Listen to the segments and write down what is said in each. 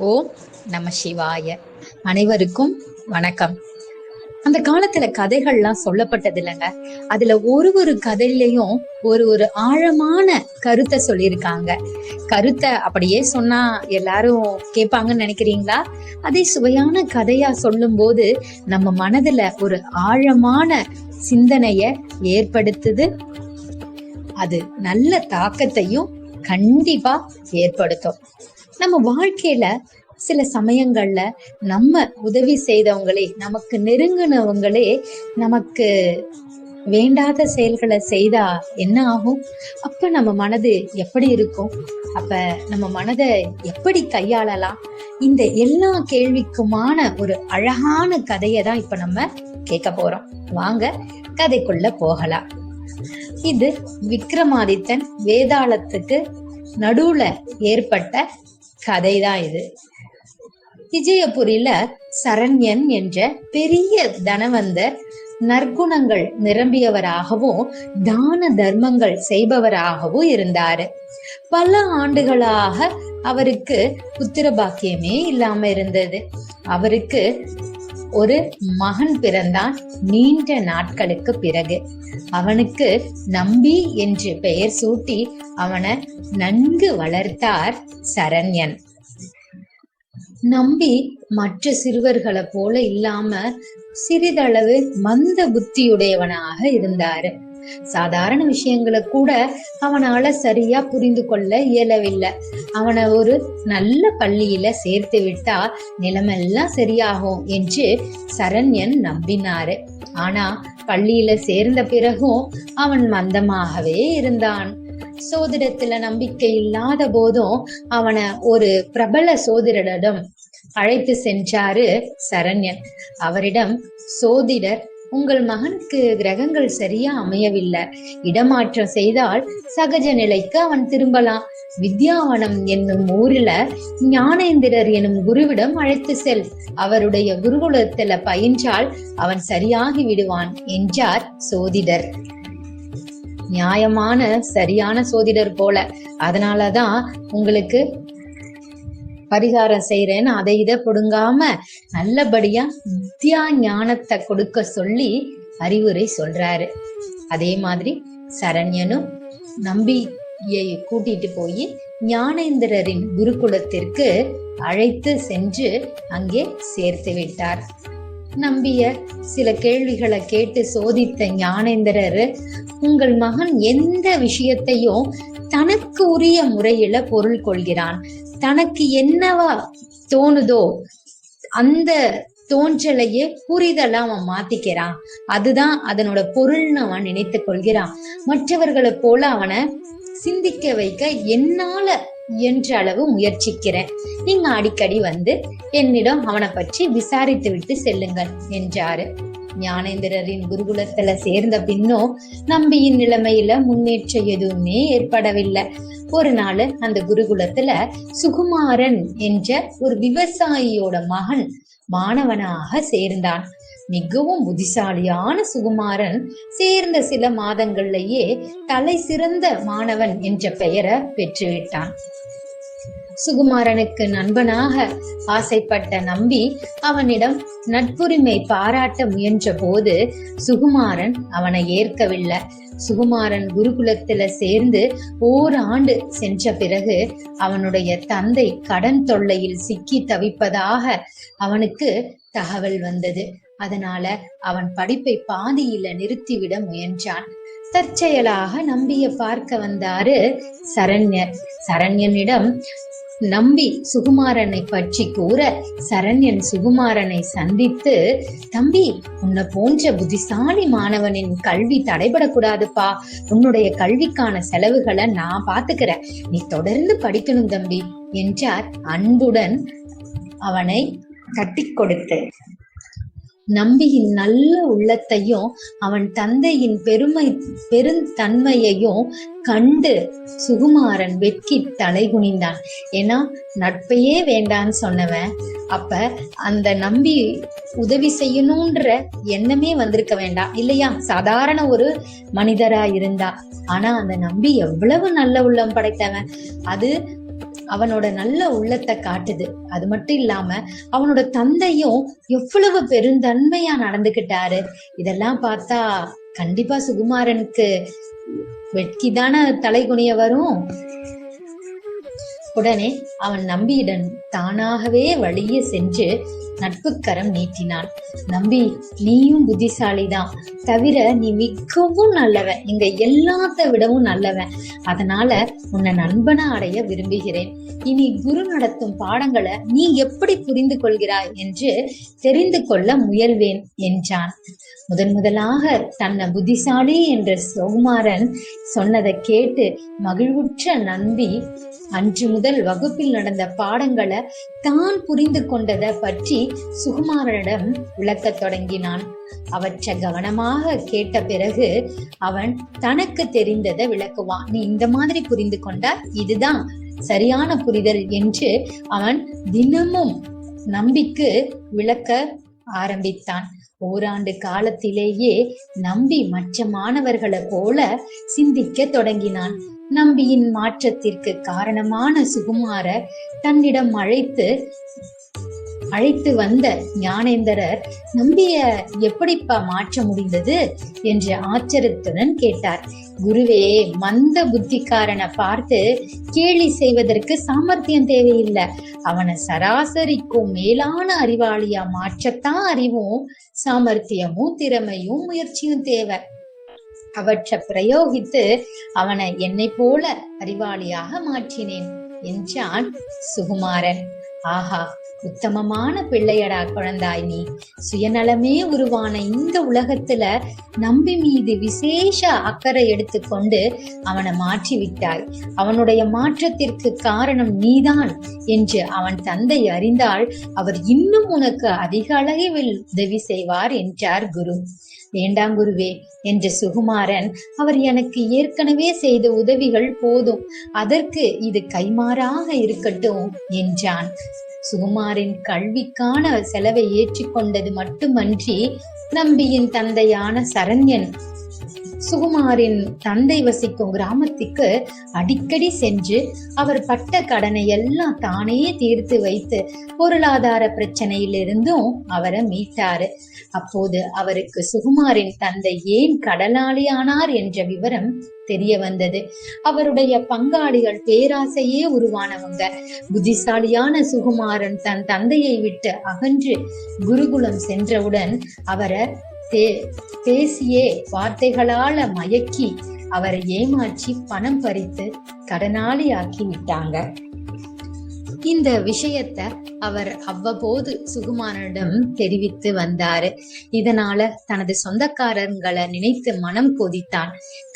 ஓம் நம சிவாய. அனைவருக்கும் வணக்கம். அந்த காலத்துல கதைகள்லாம் சொல்லப்பட்டது இல்லைங்க அதுல ஒரு ஒரு கதையிலையும் ஒரு ஒரு ஆழமான கருத்தை சொல்லியிருக்காங்க. கருத்தை அப்படியே சொன்னா எல்லாரும் கேட்பாங்கன்னு நினைக்கிறீங்களா? அதே சுவையான கதையா சொல்லும் போது நம்ம மனதுல ஒரு ஆழமான சிந்தனைய ஏற்படுத்துது. அது நல்ல தாக்கத்தையும் கண்டிப்பா ஏற்படுத்தும். நம்ம வாழ்க்கையில சில சமயங்கள்ல நம்ம உதவி செய்தவங்களே நமக்கு நெருங்கினவங்களே நமக்கு வேண்டாத செயல்களை செய்தா என்ன ஆகும்? அப்ப நம்ம மனது எப்படி இருக்கும்? அப்ப நம்ம மனதை எப்படி கையாளலாம்? இந்த எல்லா கேள்விக்குமான ஒரு அழகான கதையை தான் இப்ப நம்ம கேட்க போறோம். வாங்க கதைக்குள்ள போகலாம். இது விக்ரமாதித்தன் வேதாளத்துக்கு நடுவுல ஏற்பட்ட கதை தான் இது. விஜயபுரியில சரண்யன் என்ற பெரிய தனவந்தர் நற்குணங்கள் நிரம்பியவராகவும் தான தர்மங்கள் செய்பவராகவும் இருந்தாரு. பல ஆண்டுகளாக அவருக்கு புத்திர பாக்கியமே இல்லாம இருந்தது. அவருக்கு ஒரு மகன் பிறந்தான் நீண்ட நாட்களுக்கு பிறகு. அவனுக்கு நம்பி என்று பெயர் சூட்டி அவனை நன்கு வளர்த்தார் சரண்யன். நம்பி மற்ற சிறுவர்களை போல இல்லாம சிறிதளவு மந்த புத்தியுடையவனாக இருந்தாரு. சாதாரண விஷயங்களை கூட அவனால சரியா புரிந்து கொள்ள இயலவில்லை. அவனை ஒரு நல்ல பள்ளியில சேர்த்து விட்டா நிலைமெல்லாம் சரியாகும் என்று சரண்யன் நம்பினாரு. ஆனா பள்ளியில சேர்ந்த பிறகும் அவன் மந்தமாகவே இருந்தான். சோதிடத்துல நம்பிக்கை இல்லாத போதும் அவனை ஒரு பிரபல சோதிடரிடம் அழைத்து சென்றாரு சரண்யன். அவரிடம் சோதிடர் உங்கள் மகனுக்கு கிரகங்கள் சரியா அமையவில்லை. இடமாற்றம் செய்தால் சகஜ நிலைக்கு அவன் திரும்பலாம். வித்யாவனம் என்னும் ஊரில ஞானேந்திரர் எனும் குருவிடம் அழைத்து செல். அவருடைய குருகுலத்துல பயின்றால் அவன் சரியாகி விடுவான் என்றார் சோதிடர். நியாயமான சரியான சோதிடர் போல. அதனாலதான் உங்களுக்கு பரிகாரம் செய்யறேன்னு அதை இதை கொடுங்காம நல்லபடியா வித்யா ஞானத்தை கொடுக்க சொல்லி அறிவுரை சொல்றாரு. அதே மாதிரி சரண்யனும் நம்பியை கூட்டிட்டு போய் ஞானேந்திரரின் குருகுலத்திற்கு அழைத்து சென்று அங்கே சேர்த்து விட்டார். நம்பிய சில கேள்விகளை கேட்டு சோதித்த ஞானேந்திரர் உங்கள் மகன் எந்த விஷயத்தையும் தனக்கு உரிய முறையில பொருள் கொள்கிறான். தனக்கு என்னவா தோணுதோ அந்த தோன்றலையே புரிதலா அவன் மாத்திக்கிறான். அதுதான் அதனோட பொருள்னு அவன் நினைத்து கொள்கிறான். மற்றவர்களை போல அவனை சிந்திக்க வைக்க என்னால என்ற அளவு முயற்சிக்கிறேன். நீங்க அடிக்கடி வந்து என்னிடம் அவனை பற்றி விசாரித்து விட்டு செல்லுங்கள் என்றாரு. ஞானேந்திரரின் குருகுலத்துல சேர்ந்த பின்னும் நம்பியின் நிலைமையில முன்னேற்றம் எதுவுமே ஏற்படவில்லை. ஒரு நாள் அந்த குருகுலத்துல சுகுமாரன் என்ற ஒரு விவசாயியோட மகன் மாணவனாக சேர்ந்தான். மிகவும் புத்திசாலியான சுகுமாரன் சேர்ந்த சில மாதங்கள்லயே தலை சிறந்த மாணவன் என்ற பெயரை பெற்றுவிட்டான். சுகுமாரனுக்கு நண்பனாக ஆசைப்பட்ட நம்பி அவனிடம் நட்புரிமை பாராட்ட முயன்ற போது சுகுமாரன் அவனை ஏற்கவில்லை. சுகுமாரன் குருகுலத்துல சேர்ந்து ஓராண்டு சென்ற பிறகு அவனுடைய தந்தை கடன் தொல்லையில் சிக்கி தவிப்பதாக அவனுக்கு தகவல் வந்தது. அதனால அவன் படிப்பை பாதியில நிறுத்திவிட முயன்றான். தற்செயலாக நம்பிய பார்க்க வந்தாரு சரண்யர். சரண்யனிடம் நம்பி சுகுமாரனை பற்றி கூற சரண்யன் சுகுமாரனை சந்தித்து தம்பி உன்னை போன்ற புத்திசாலி மாணவனின் கல்வி தடைபடக்கூடாதுப்பா. உன்னுடைய கல்விக்கான செலவுகளை நான் பாத்துக்கிறேன். நீ தொடர்ந்து படிக்கணும் தம்பி என்றார் அன்புடன் அவனை கட்டி கொடுத்து. நம்பியின் நல்ல உள்ளத்தையும் அவன் தந்தையின் பெருமை பெருந்தன்மையையும் கண்டு சுகுமாரன் வெட்கி தலை குனிந்தான் ஏன்னா நட்பையே வேண்டான்னு சொன்னவன். அப்ப அந்த நம்பி உதவி செய்யணும்ன்ற எண்ணமே வந்திருக்க வேண்டாம் இல்லையா? சாதாரண ஒரு மனிதரா இருந்தா. ஆனா அந்த நம்பி எவ்வளவு நல்ல உள்ளம் படைத்தவன். அது அவனோட நல்ல உள்ளத்தை காட்டுது. அது மட்டும் இல்லாம அவனோட தந்தையும் எவ்வளவு பெருந்தன்மையா நடந்துகிட்டாரு. இதெல்லாம் பார்த்தா கண்டிப்பா சுகுமாரனுக்கு வெட்கிதான தலைகுனிய வரும். உடனே அவன் நம்பியிடம் தானாகவே வழியே சென்று நட்புக்கரம் நீட்டினான். நம்பி நீயும் புத்திசாலிதான். தவிர நீ மிகவும் நல்லவன் இங்க எல்லாத்த விடவும் நல்லவன் அதனால உன்னை நண்பனா அடைய விரும்புகிறேன். இனி குரு நடத்தும் பாடங்களை நீ எப்படி புரிந்து கொள்கிறாய் என்று தெரிந்து கொள்ள முயல்வேன் என்றான். முதன் முதலாக தன்னை புத்திசாலி என்ற சுகுமாரன் சொன்னதை கேட்டு மகிழ்வுற்ற நம்பி அன்று முதல் வகுப்பில் நடந்த பாடங்களை தான் புரிந்து கொண்டதை பற்றி சுகுமாரனிடம் விளக்கத் தொடங்கினான். அவற்றை கவனமாக கேட்ட பிறகு அவன் தனக்கு தெரிந்ததை விளக்குவான். நீ இந்த மாதிரி புரிந்து கொண்டா இதுதான் சரியான புரிதல் என்று அவன் தினமும் நம்பிக்கு விளக்க ஆரம்பித்தான். ஓராண்டு காலத்திலேயே நம்பி மற்ற மாணவர்களை போல சிந்திக்க தொடங்கினான். நம்பியின் மாற்றத்திற்கு காரணமான சுகுமார தன்னிடம் அழைத்து அழைத்து வந்த ஞானேந்தரர் நம்பிய எப்படிப்பா மாற்ற முடிந்தது? என்று ஆச்சரியத்துடன் கேட்டார். குருவே மந்த புத்திக்காரனை பார்த்து கேலி செய்வதற்கு சாமர்த்தியம் தேவையில்லை. அவனை சராசரிக்கும் மேலான அறிவாளியா மாற்றத்தான் அறிவும் சாமர்த்தியமும் திறமையும் முயற்சியும் தேவை. அவற்றை பிரயோகித்து அவனை என்னை போல அறிவாளியாக மாற்றினேன் என்றான் சுகுமாரன். ஆஹா! உத்தமமான பிள்ளையடா குழந்தாய் நீ. சுயநலமே உருவான இந்த உலகத்துல நம்பி மீது விசேஷ அக்கறை எடுத்துக்கொண்டு அவனை மாற்றி விட்டாய் அவனுடைய மாற்றத்திற்கு காரணம் நீதான் என்று அவன் தந்தை அறிந்தால் அவர் இன்னும் உனக்கு அதிக அளவில் உதவி செய்வார் என்றார் குரு. வேண்டாம் குருவே என்ற சுகுமாரன் அவர் எனக்கு ஏற்கனவே செய்த உதவிகள் போதும். அதற்கு இது கைமாறாக இருக்கட்டும் என்றான். சுகுமாரின் கல்விக்கான செலவை ஏற்றிக்கொண்டது மட்டுமன்றி நம்பியின் தந்தையான சரண்யன் சுகுமாரின் தந்தை வசிக்கும் கிராமத்துக்கு அடிக்கடி சென்று அவர் பட்ட கடனை எல்லாம் தானே தீர்த்து வைத்து பொருளாதார பிரச்சனையிலிருந்தும் அவரை மீட்டாரு. அப்போது அவருக்கு சுகுமாரின் தந்தை ஏன் கடலாளியானார் என்ற விவரம் தெரிய வந்தது. அவருடைய பங்காளிகள் பேராசையே உருவானவங்க. புத்திசாலியான சுகுமாரன் தன் தந்தையை விட்டு அகன்று குருகுலம் சென்றவுடன் அவரை தே- பேசியே வார்த்தைகளால மயக்கி அவரை ஏமாற்றி பணம் பறித்து கடனாளி ஆக்கி விட்டாங்க. இந்த விஷயத்த அவர் அவ்வப்போது சுகுமாரனிடம் தெரிவித்து வந்தாரு. இதனால தனது சொந்தக்காரங்களை நினைத்து மனம் கொதித்தான்.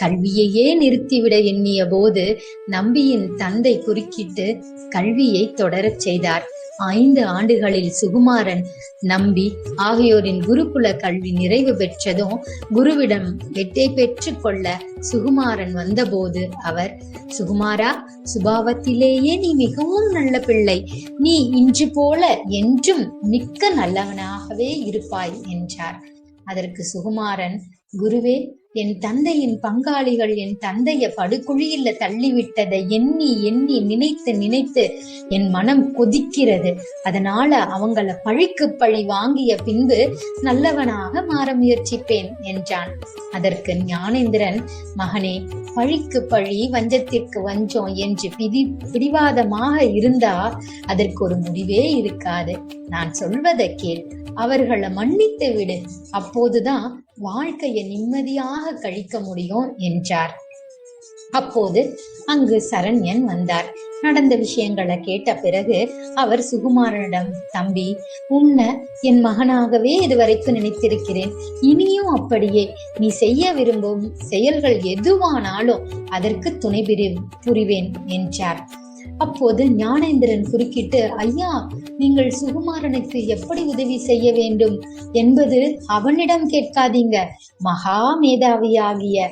கல்வியையே நிறுத்திவிட எண்ணிய போது நம்பியின் தந்தை குறுக்கிட்டு கல்வியை தொடரச் செய்தார். ஐந்து ஆண்டுகளில் சுகுமாரன் நம்பி ஆகியோரின் குருகுல கல்வி நிறைவு பெற்றதும் குருவிடம் வெட்டை பெற்று கொள்ள சுகுமாரன் வந்தபோது அவர் சுகுமாரா சுபாவத்திலேயே நீ மிகவும் நல்ல பிள்ளை. நீ இன்று போல என்றும் மிக்க நல்லவனாகவே இருப்பாய் என்றார். அதற்கு சுகுமாரன் குருவே என் தந்தையின் பங்காளிகள் என் தந்தைய படுகுழியில தள்ளிவிட்டதை எண்ணி எண்ணி நினைத்து நினைத்து என் மனம் கொதிக்கிறது. அதனால அவங்கள பழிக்கு பழி வாங்கிய பின்பு நல்லவனாக மாற முயற்சிப்பேன் என்றான். அதற்கு ஞானேந்திரன் மகனே பழிக்கு பழி வஞ்சத்திற்கு வஞ்சம் என்று பிடி பிடிவாதமாக இருந்தா அதற்கு ஒரு முடிவே இருக்காது. நான் சொல்வதை கேள். அவர்களை மன்னித்து விடு. அப்போதுதான் வாழ்க்கையை நிம்மதியாக கழிக்க முடியும் என்றார். அப்போது அங்கு சரண்யன் வந்தார். நடந்த விஷயங்களை கேட்ட பிறகு அவர் சுகுமாரனிடம் தம்பி உன்னை என் மகனாகவே இதுவரைக்கும் நினைத்திருக்கிறேன். இனியும் அப்படியே நீ செய்ய விரும்பும் செயல்கள் எதுவானாலும் அதற்கு துணை புரிவேன் என்றார். அப்போது ஞானேந்திரன் குறுக்கிட்டு ஐயா நீங்கள் சுகுமாரனுக்கு எப்படி உதவி செய்ய வேண்டும்? என்பது அவனிடம் கேட்காதீங்க மகா மேதாவியாகிய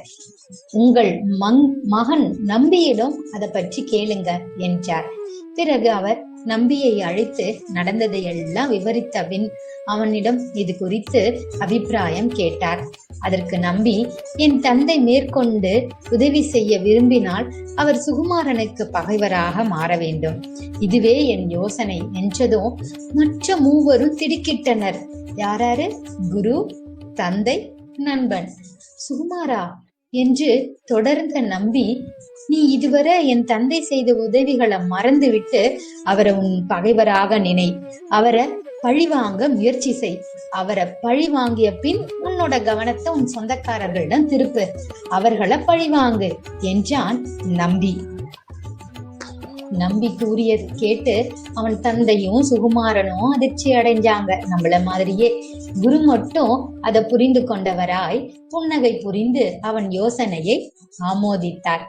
உங்கள் மங் மகன் நம்பியிடம் அதை பற்றி கேளுங்க என்றார். பிறகு அவர் நம்பியை அழைத்து நடந்ததை எல்லாம் விவரித்த பின் அவனிடம் இது குறித்து அபிப்பிராயம் கேட்டார். அதற்கு நம்பி என் தந்தை மேற்கொண்டு உதவி செய்ய விரும்பினால் அவர் சுகுமாரனுக்கு பகைவராக மாற வேண்டும். இதுவே என் யோசனை என்றதும் மற்ற மூவரும் திடுக்கிட்டனர். யாராரு குரு தந்தை நண்பன். சுகுமாரா? என்று தொடர்ந்த நம்பி நீ இதுவரை என் தந்தை செய்த உதவிகளை மறந்துவிட்டு அவரை உன் பகைவராக நினை. அவரை பழிவாங்க முயற்சி செய். அவரை பழி வாங்கிய பின் உன்னோட கவனத்தை உன் சொந்தக்காரர்களிடம் திருப்பு. அவர்களை பழிவாங்கு என்றான் நம்பி. நம்பி கூறியது கேட்டு அவன் தந்தையும் சுகுமாரனும் அதிர்ச்சி அடைஞ்சாங்க. நம்மள மாதிரியே குரு மட்டும் அதை புரிந்து கொண்டவராய் புன்னகை புரிந்து அவன் யோசனையை ஆமோதித்தார்.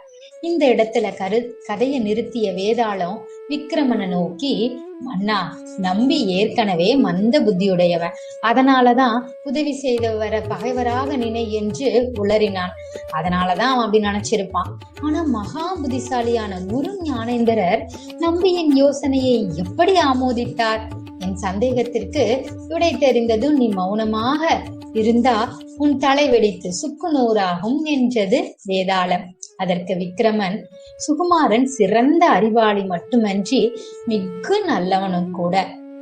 இந்த இடத்துல கரு கதையை நிறுத்திய வேதாளம் விக்கிரமனை நோக்கி மன்னா நம்பி ஏற்கனவே மந்த புத்தியுடையவன். அதனாலதான் உதவி செய்தவரை பகைவராக நினை என்று உளறினான். அதனாலதான் அவன் அப்படி நினைச்சிருப்பான். ஆனா மகா புத்திசாலியான குரு ஞானேந்திரர் நம்பியின் யோசனையை எப்படி ஆமோதித்தார்? என் சந்தேகத்திற்கு விடை தெரிந்ததும் நீ மௌனமாக இருந்தா உன் தலை வெடித்து சுக்கு நூறாகும் என்றது வேதாளம். அதற்கு விக்கிரமன் சுகுமாரன் சிறந்த அறிவாளி மட்டுமன்றி மிக்க நல்லவனும் கூட.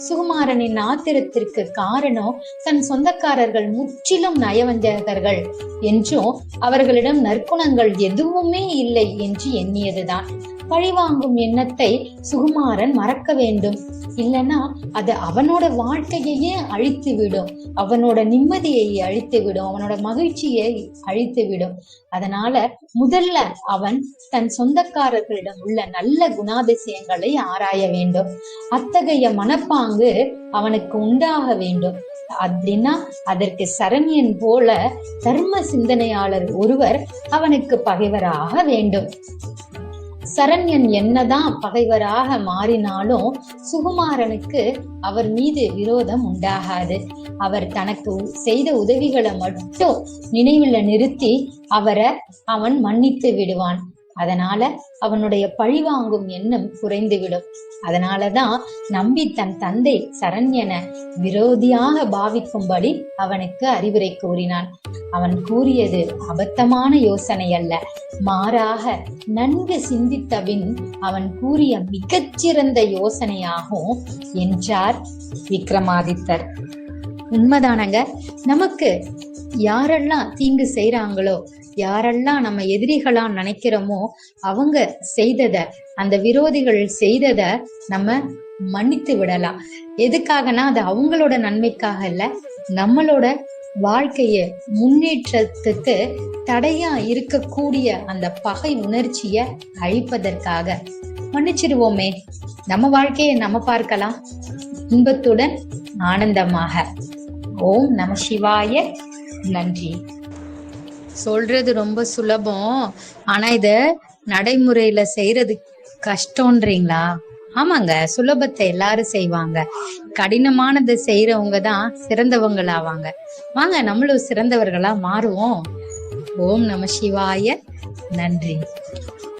சுகுமாரனின் ஆத்திரத்திற்கு காரணம் தன் சொந்தக்காரர்கள் முற்றிலும் நயவஞ்சகர்கள் என்றும் அவர்களிடம் நற்குணங்கள் எதுவுமே இல்லை என்று எண்ணியதுதான். பழிவாங்கும் எண்ணத்தை சுகுமாரன் மறக்க வேண்டும். இல்லனா அது அவனோட வாழ்க்கையையே அழித்து விடும் அவனோட நிம்மதியை அழித்து விடும் அவனோட மகிழ்ச்சியை அழித்து விடும் அதனால முதல்ல அவன் தன் சொந்தக்காரர்களிடம் உள்ள நல்ல குணாதிசயங்களை ஆராய வேண்டும். அத்தகைய மனப்பாங்கு அவனுக்கு உண்டாக வேண்டும். அப்படின்னா அதற்கு சரண்யன் போல தர்ம சிந்தனையாளர் ஒருவர் அவனுக்கு பகைவராக வேண்டும். சரண்யன் என்னதான் பகைவராக மாறினாலும் சுகுமாரனுக்கு அவர் மீது விரோதம் உண்டாகாது. அவர் தனக்கு செய்த உதவிகளை மட்டும் நினைவுல நிறுத்தி அவரை அவன் மன்னித்து விடுவான். அதனால அவனுடைய பழிவாங்கும் எண்ணம் குறைந்துவிடும். அதனாலதான் நம்பி தன் தந்தை சரண்யனை விரோதியாக பாவிக்கும்படி அவனுக்கு அறிவுரை கூறினான். அவன் கூறியது அபத்தமான யோசனை அல்ல மாறாக நன்கு சிந்தித்தபின் அவன் கூறிய மிகச்சிறந்த யோசனையாகும் என்றார் விக்ரமாதித்தர். உண்மைதானங்க? நமக்கு யாரெல்லாம் தீங்கு செய்யறாங்களோ யாரெல்லாம் நம்ம எதிரிகளா நினைக்கிறோமோ அவங்க செய்தத அந்த விரோதிகள் செய்தத நம்ம மன்னித்து விடலாம். எதுக்காகனா அது அவங்களோட நன்மைக்காக இல்ல நம்மளோட வாழ்க்கைய முன்னேற்றத்துக்கு தடையா இருக்கக்கூடிய அந்த பகை உணர்ச்சிய அழிப்பதற்காக. மன்னிச்சிடுவோமே. நம்ம வாழ்க்கையை நம்ம பார்க்கலாம். இன்பத்துடன் ஆனந்தமாக. ஓம் நம சிவாய. நன்றி. சொல்றது ரொம்ப சுலபம். ஆனா இத நடைமுறையில செய்யறது கஷ்டம்ன்றீங்களா? ஆமாங்க சுலபத்தை எல்லாரும் செய்வாங்க. கடினமானதை செய்யறவங்க தான் சிறந்தவங்களாவாங்க. வாங்க நம்மளும் சிறந்தவர்களா மாறுவோம். ஓம் நம சிவாய. நன்றி.